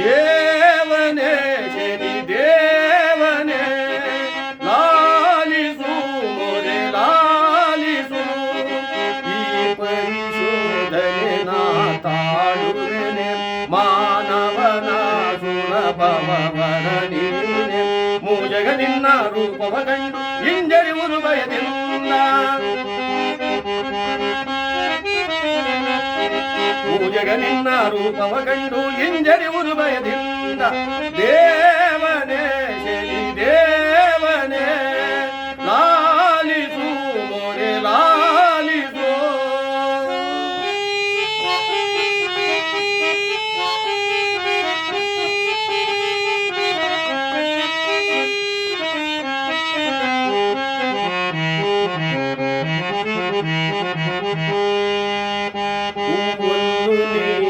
ದೇವನೇ, ಜನಿ ದೇವನೇ, ಲಾಲಿಸು, ಮೊರೆ ಲಾಲಿಸು. ಈ ಪರಿಶೋಧನೆ ನಾ ತಾಡುವೆನೆ ಮಾನವನ ಸುಲಭವರ ನೀನೆ ಮೂಜಗ ನಿನ್ನ ರೂಪವ ಕಂಡು ಹಿಂಜರಿವುದು ಬಯದಿಲ್ಲ ಮೂಜಗ ನಿನ್ನ ರೂಪವ ಕಂಡು ಹಿಂಜರಿವುದು ಭಯದಿಂದ ದೇವನೇ ভুলি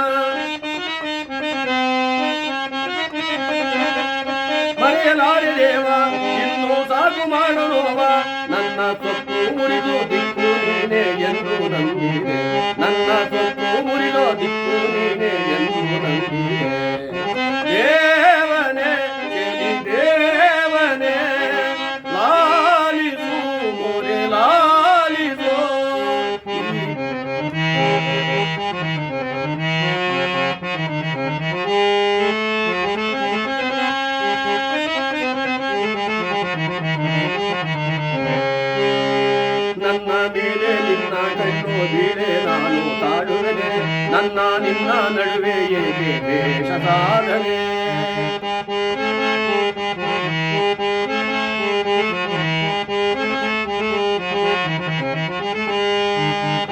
ಸಾಕು ಮಾಡಲುವ ನನ್ನ ಸೊಪ್ಪು ಮುರಿದು ದಿಕ್ಕು ನೀನೆ ಎಂದು ನಂಬಿದೆ. ನನ್ನ ಸೊಪ್ಪು ಮುರಿದು ದಿಕ್ಕು ನೀನೆ ಎಂದು ನಂಬಿದೆ. ದೇವನೇ ದೇವನೇ ನನ್ನ ಮೇಲೆ ನಿನ್ನ ಕಣ್ಣು ಬೀಳೆ ನಾನು ತಾಡುವೆ ನನ್ನ ನಿನ್ನ ನಡುವೆ ಏಕೆ ವೇಷ ಸಾಧನೆ?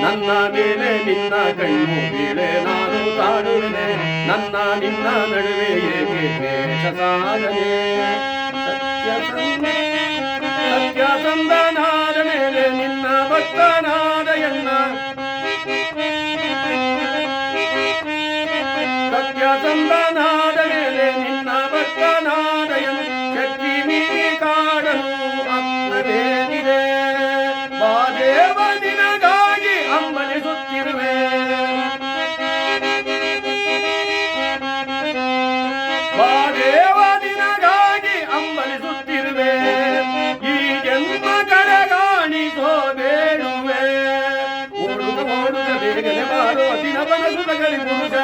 ನನ್ನ ಮೇಲೆ ನಿನ್ನ ಕಣ್ಣು ಬೀಳೆ ನಾನು ತಾಡುವೆ ನನ್ನ ನಿನ್ನ ನಡುವೆ ಏಕೆ ವೇಷ ಸಾಧನೆ? ಸತ್ಯ ಸತ್ಯಸಂದನಾದ ಮೇಲೆ ನಿನ್ನ ಭಕ್ತನಾದ ಎನ್ನ ಸತ್ಯಸಂದನಾದ ಮೇಲೆ ನಿನ್ನ ಓಡುತ್ತ ಬೇಗನೆ ಬಾರೋ ದಿನ ಬನಸುತಗಲಿ ಪುರುಷ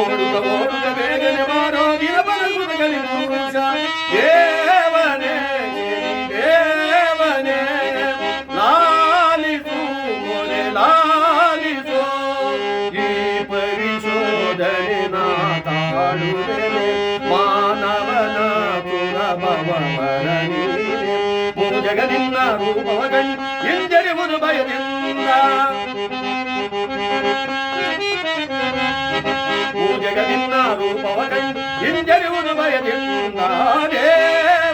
ಓಡುತ್ತ ಓಡುತ್ತ ಬೇಗನೆ ಬಾರೋ ದಿನ ಬನಸುತಗಲಿ ಪುರುಷ ದೇವನೇ ದೇವನೇ ಲಾಲಿಸು ಮೊರೆ ಲಾಲಿಸು ಈ ಪರಿಶೋಧನೆ ನಾ ತಾಳುವೆನೆ ಮಾನವನ ಸುರಭವರ ನೀನೆ ಜಗನಿನ್ನ ರೂಪವ ಕಂಡು ಹಿಂಜರಿವುದು ಭಯದಿಂದ ಜಗನಿನ್ನ ರೂಪವ ಕಂಡು ಹಿಂಜರಿವುದು ಭಯದಿಂದ ದೇವನೇ ಶನಿ ದೇವ